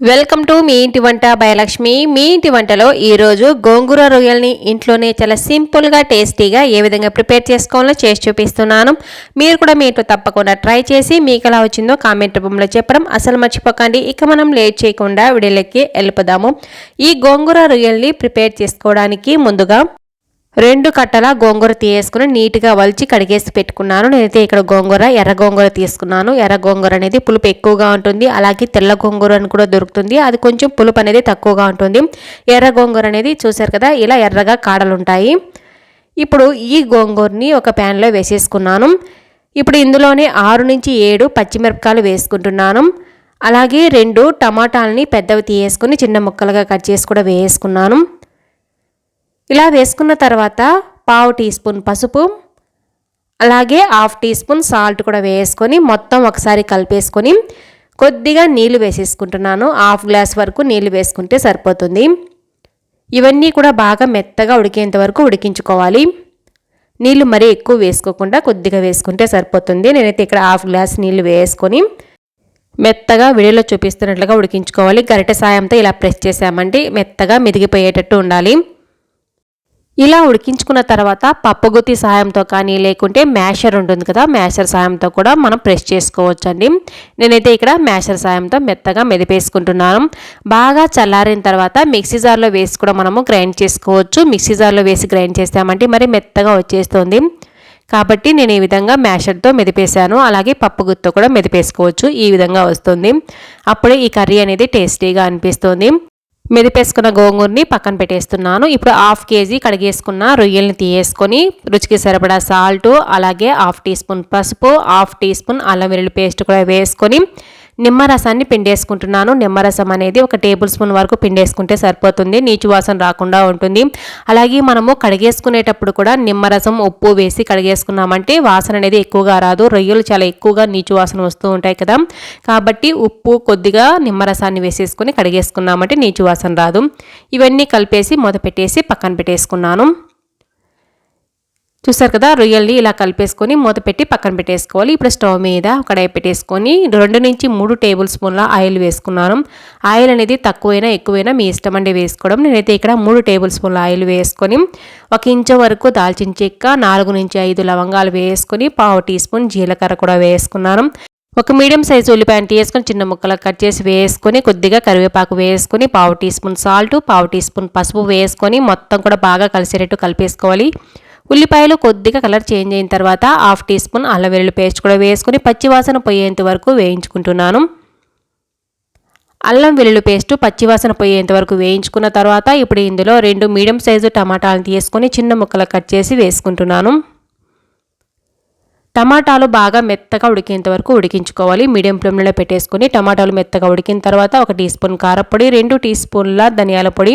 Welcome to me ఇంటి వంట భయలక్ష్మి మీ ఇంటి వంటలో ఈరోజు గోంగూర రొయ్యల్ని ఇంట్లోనే చాలా సింపుల్గా టేస్టీగా ఏ విధంగా ప్రిపేర్ చేసుకోవాలో చేసి చూపిస్తున్నాను. మీరు కూడా మీ ఇంట్లో తప్పకుండా ట్రై చేసి మీకు ఎలా వచ్చిందో కామెంట్ రూపంలో చెప్పడం అసలు మర్చిపోకండి. ఇక మనం లేట్ చేయకుండా విడిలోకి వెళ్ళిపోదాము. ఈ గోంగూర రొయ్యల్ని ప్రిపేర్ చేసుకోవడానికి ముందుగా రెండు కట్టల గోంగూర తీసుకుని నీట్గా వలిచి కడిగేసి పెట్టుకున్నాను. నేనైతే ఇక్కడ గోంగూర ఎర్ర గోంగూర తీసుకున్నాను. ఎర్ర గోంగూర అనేది పులుపు ఎక్కువగా ఉంటుంది. అలాగే తెల్ల గోంగూర అని కూడా దొరుకుతుంది. అది కొంచెం పులుపు అనేది తక్కువగా ఉంటుంది. ఎర్ర గోంగూర అనేది చూసారు కదా ఇలా ఎర్రగా కాడలు ఉంటాయి. ఇప్పుడు ఈ గోంగూరని ఒక ప్యాన్లో వేసేసుకున్నాను. ఇప్పుడు ఇందులోనే ఆరు నుంచి ఏడు పచ్చిమిరపకాయలు వేసుకుంటున్నాను. అలాగే రెండు టమాటాలని పెద్దవి తీసేసుకుని చిన్న ముక్కలుగా కట్ చేసి కూడా వేసుకున్నాను. ఇలా వేసుకున్న తర్వాత పావు టీ స్పూన్ పసుపు అలాగే హాఫ్ టీ స్పూన్ సాల్ట్ కూడా వేసుకొని మొత్తం ఒకసారి కలిపేసుకొని కొద్దిగా నీళ్ళు వేసేసుకుంటున్నాను. హాఫ్ గ్లాస్ వరకు నీళ్ళు వేసుకుంటే సరిపోతుంది. ఇవన్నీ కూడా బాగా మెత్తగా ఉడికేంత వరకు ఉడికించుకోవాలి. నీళ్ళు మరీ ఎక్కువ వేసుకోకుండా కొద్దిగా వేసుకుంటే సరిపోతుంది. నేనైతే ఇక్కడ హాఫ్ గ్లాస్ నీళ్ళు వేసుకొని మెత్తగా వీడియోలో చూపిస్తున్నట్లుగా ఉడికించుకోవాలి. గరిటె సాయంతో ఇలా ప్రెస్ చేసామంటే మెత్తగా మెదిగిపోయేటట్టు ఉండాలి. ఇలా ఉడికించుకున్న తర్వాత పప్పుగుత్తి సాయంతో కానీ లేకుంటే మ్యాషర్ ఉంటుంది కదా మ్యాషర్ సాయంతో కూడా మనం ప్రెస్ చేసుకోవచ్చండి. నేనైతే ఇక్కడ మ్యాషర్ సాయంతో మెత్తగా మెదిపేసుకుంటున్నాను. బాగా చల్లారిన తర్వాత మిక్సీ జార్లో వేసి కూడా మనము గ్రైండ్ చేసుకోవచ్చు. మిక్సీ జార్లో వేసి గ్రైండ్ చేస్తామంటే మరి మెత్తగా వచ్చేస్తుంది. కాబట్టి నేను ఈ విధంగా మ్యాషర్తో మెదిపేశాను. అలాగే పప్పు గుత్తో కూడా మెదిపేసుకోవచ్చు. ఈ విధంగా వస్తుంది. అప్పుడే ఈ కర్రీ అనేది టేస్టీగా అనిపిస్తుంది. మెదిపేసుకున్న గోంగూరని పక్కన పెట్టేస్తున్నాను. ఇప్పుడు హాఫ్ కేజీ కడిగేసుకున్న రొయ్యల్ని తీయేసుకొని రుచికి సరిపడా సాల్ట్ అలాగే హాఫ్ టీ స్పూన్ పసుపు హాఫ్ టీ స్పూన్ అల్లం వెల్లుల్లి పేస్ట్ కూడా వేసుకొని నిమ్మరసాన్ని పిండేసుకుంటున్నాను. నిమ్మరసం అనేది ఒక టేబుల్ స్పూన్ వరకు పిండేసుకుంటే సరిపోతుంది. నీచు వాసన రాకుండా ఉంటుంది. అలాగే మనము కడిగేసుకునేటప్పుడు కూడా నిమ్మరసం ఉప్పు వేసి కడిగేసుకున్నామంటే వాసన అనేది ఎక్కువగా రాదు. రొయ్యలు చాలా ఎక్కువగా నీచు వాసన వస్తూ ఉంటాయి కదా. కాబట్టి ఉప్పు కొద్దిగా నిమ్మరసాన్ని వేసేసుకొని కడిగేసుకున్నామంటే నీచు వాసన రాదు. ఇవన్నీ కలిపేసి మూత పెట్టేసి పక్కన పెట్టేసుకున్నాను. చూసారు కదా రొయ్యల్ని ఇలా కలిపేసుకొని మూత పెట్టి పక్కన పెట్టేసుకోవాలి. ఇప్పుడు స్టవ్ మీద కడాయి పెట్టేసుకొని రెండు నుంచి మూడు టేబుల్ స్పూన్ల ఆయిల్ వేసుకున్నాను. ఆయిల్ అనేది తక్కువైనా ఎక్కువైనా మీ ఇష్టం అండి వేసుకోవడం. నేనైతే ఇక్కడ మూడు టేబుల్ స్పూన్ల ఆయిల్ వేసుకొని ఒక ఇంచు వరకు దాల్చిన చెక్క నాలుగు నుంచి ఐదు లవంగాలు వేసుకొని పావు టీ స్పూన్ జీలకర్ర కూడా వేసుకున్నాను. ఒక మీడియం సైజు ఉల్లిపాయ వేసుకొని చిన్న ముక్కలు కట్ చేసి వేసుకొని కొద్దిగా కరివేపాకు వేసుకొని పావు టీ స్పూన్ సాల్ట్ పావు టీ స్పూన్ పసుపు వేసుకొని మొత్తం కూడా బాగా కలిసేటట్టు కలిపేసుకోవాలి. ఉల్లిపాయలు కొద్దిగా కలర్ చేంజ్ అయిన తర్వాత హాఫ్ టీ స్పూన్ అల్లం వెల్లుల్లి పేస్ట్ కూడా వేసుకుని పచ్చివాసన పోయేంత వరకు వేయించుకుంటున్నాను. అల్లం వెల్లుల్లి పేస్ట్ పచ్చివాసన పోయేంత వరకు వేయించుకున్న తర్వాత ఇప్పుడు ఇందులో రెండు మీడియం సైజు టమాటాలను తీసుకొని చిన్న ముక్కలు కట్ చేసి వేసుకుంటున్నాను. టమాటాలు బాగా మెత్తగా ఉడికేంత వరకు ఉడికించుకోవాలి. మీడియం ఫ్లేమ్లో పెట్టేసుకొని టమాటాలు మెత్తగా ఉడికిన తర్వాత ఒక టీ స్పూన్ కారపొడి రెండు టీ స్పూన్ల ధనియాల పొడి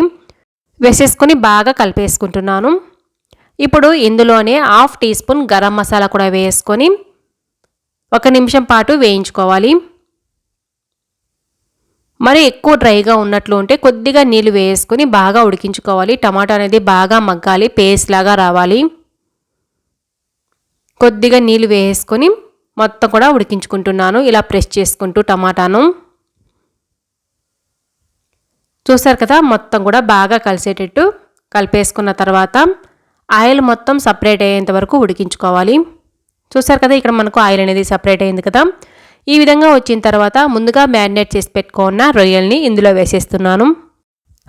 వేసేసుకొని బాగా కలిపేసుకుంటున్నాను. ఇప్పుడు ఇందులోనే half teaspoon garam masala కూడా వేసుకొని ఒక నిమిషం పాటు వేయించుకోవాలి. మరి ఎక్కువ డ్రైగా ఉన్నట్లు ఉంటే కొద్దిగా నీళ్ళు వేసుకొని బాగా ఉడికించుకోవాలి. టమాటా అనేది బాగా మగ్గాలి పేస్ట్ లాగా రావాలి. కొద్దిగా నీళ్ళు వేసుకొని మొత్తం కూడా ఉడికించుకుంటున్నాను. ఇలా ప్రెస్ చేసుకుంటూ టమాటాను. చూసారు కదా మొత్తం కూడా బాగా కలిసేటట్టు కలిపేసుకున్న తర్వాత ఆయిల్ మొత్తం సపరేట్ అయ్యేంత వరకు ఉడికించుకోవాలి. చూస్తారు కదా ఇక్కడ మనకు ఆయిల్ అనేది సపరేట్ అయింది కదా. ఈ విధంగా వచ్చిన తర్వాత ముందుగా మ్యారినేట్ చేసి పెట్టుకున్న రొయ్యల్ని ఇందులో వేసేస్తున్నాను.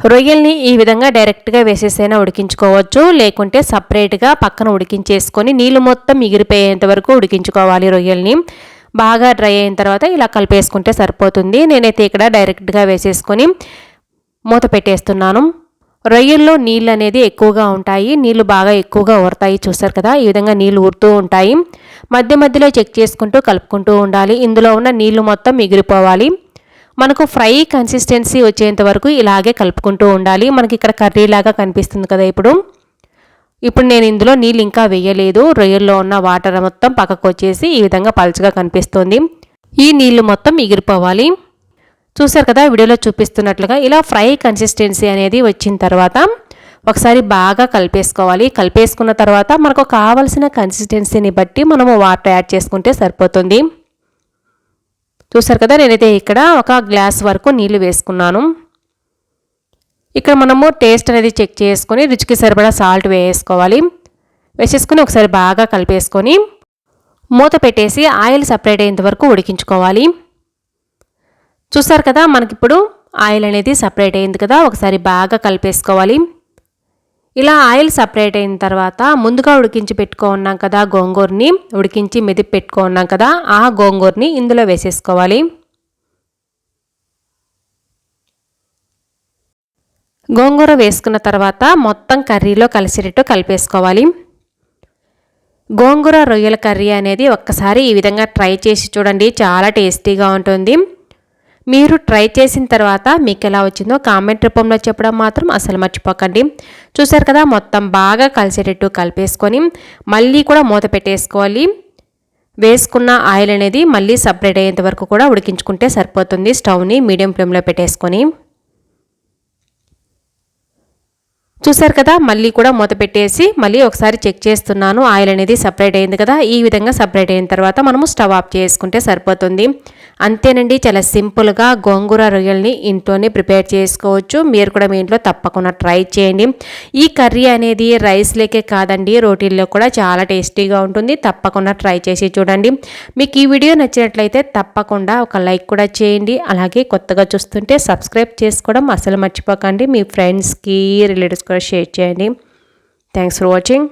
రొయ్యల్ని ఈ విధంగా డైరెక్ట్గా వేసేసైనా ఉడికించుకోవచ్చు. లేకుంటే సపరేట్గా పక్కన ఉడికించేసుకొని నీళ్ళు మొత్తం మిగిలిపోయేంత వరకు ఉడికించుకోవాలి రొయ్యల్ని. బాగా డ్రై అయిన తర్వాత ఇలా కలిపేసుకుంటే సరిపోతుంది. నేనైతే ఇక్కడ డైరెక్ట్గా వేసేసుకొని మూత పెట్టేస్తున్నాను. రొయ్యల్లో నీళ్ళు అనేది ఎక్కువగా ఉంటాయి. నీళ్ళు బాగా ఎక్కువగా ఊరతాయి. చూసారు కదా ఈ విధంగా నీళ్ళు ఊరుతూ ఉంటాయి. మధ్య మధ్యలో చెక్ చేసుకుంటూ కలుపుకుంటూ ఉండాలి. ఇందులో ఉన్న నీళ్ళు మొత్తం మిగిలిపోవాలి. మనకు ఫ్రై కన్సిస్టెన్సీ వచ్చేంత వరకు ఇలాగే కలుపుకుంటూ ఉండాలి. మనకి ఇక్కడ కర్రీ లాగా కనిపిస్తుంది కదా ఇప్పుడు. ఇప్పుడు నేను ఇందులో నీళ్ళు ఇంకా వేయలేదు. రొయ్యల్లో ఉన్న వాటర్ మొత్తం పక్కకు వచ్చేసి ఈ విధంగా పలుచగా కనిపిస్తుంది. ఈ నీళ్ళు మొత్తం ఎగిరిపోవాలి చూసారు కదా వీడియోలో చూపిస్తున్నట్లుగా ఇలా ఫ్రై కన్సిస్టెన్సీ అనేది వచ్చిన తర్వాత ఒకసారి బాగా కలిపేసుకోవాలి. కలిపేసుకున్న తర్వాత మనకు కావలసిన కన్సిస్టెన్సీని బట్టి మనము వాటర్ యాడ్ చేసుకుంటే సరిపోతుంది. చూసారు కదా నేనైతే ఇక్కడ ఒక గ్లాస్ వరకు నీళ్ళు వేసుకున్నాను. ఇక్కడ మనము టేస్ట్ అనేది చెక్ చేసుకొని రుచికి సరిపడా సాల్ట్ వేసుకోవాలి. వేసేసుకొని ఒకసారి బాగా కలిపేసుకొని మూత పెట్టేసి ఆయిల్ సపరేట్ అయ్యేంత వరకు ఉడికించుకోవాలి. చూసారు కదా మనకిప్పుడు ఆయిల్ అనేది సపరేట్ అయింది కదా ఒకసారి బాగా కలిపేసుకోవాలి. ఇలా ఆయిల్ సపరేట్ అయిన తర్వాత ముందుగా ఉడికించి పెట్టుకో ఉన్నాం కదా గోంగూరని ఉడికించి మెదిపి పెట్టుకున్నాం కదా ఆ గోంగూరని ఇందులో వేసేసుకోవాలి. గోంగూర వేసుకున్న తర్వాత మొత్తం కర్రీలో కలిసేటట్టు కలిపేసుకోవాలి. గోంగూర రొయ్యల కర్రీ అనేది ఒక్కసారి ఈ విధంగా ట్రై చేసి చూడండి చాలా టేస్టీగా ఉంటుంది. మీరు ట్రై చేసిన తర్వాత మీకు ఎలా వచ్చిందో కామెంట్ రూపంలో చెప్పడం మాత్రం అసలు మర్చిపోకండి. చూసారు కదా మొత్తం బాగా కలిసేటట్టు కలిపేసుకొని మళ్ళీ కూడా మూత పెట్టేసుకోవాలి. వేసుకున్న ఆయిల్ అనేది మళ్ళీ సపరేట్ అయ్యేంత వరకు కూడా ఉడికించుకుంటే సరిపోతుంది స్టవ్ని మీడియం ఫ్లేమ్లో పెట్టేసుకొని. చూసారు కదా మళ్ళీ కూడా మూత పెట్టేసి మళ్ళీ ఒకసారి చెక్ చేస్తున్నాను. ఆయిల్ అనేది సపరేట్ అయింది కదా ఈ విధంగా సపరేట్ అయిన తర్వాత మనము స్టవ్ ఆఫ్ చేసుకుంటే సరిపోతుంది. అంతేనండి చాలా సింపుల్గా గోంగూర రొయ్యల్ని ఇంట్లోనే ప్రిపేర్ చేసుకోవచ్చు. మీరు కూడా మీ ఇంట్లో తప్పకుండా ట్రై చేయండి. ఈ కర్రీ అనేది రైస్లేకే కాదండి రోటీల్లో కూడా చాలా టేస్టీగా ఉంటుంది. తప్పకుండా ట్రై చేసి చూడండి. మీకు ఈ వీడియో నచ్చినట్లయితే తప్పకుండా ఒక లైక్ కూడా చేయండి. అలాగే కొత్తగా చూస్తుంటే సబ్స్క్రైబ్ చేసుకోవడం అసలు మర్చిపోకండి. మీ ఫ్రెండ్స్కి రిలేటివ్స్ షేర్ చేయండి థ్యాంక్స్ ఫర్ వాచింగ్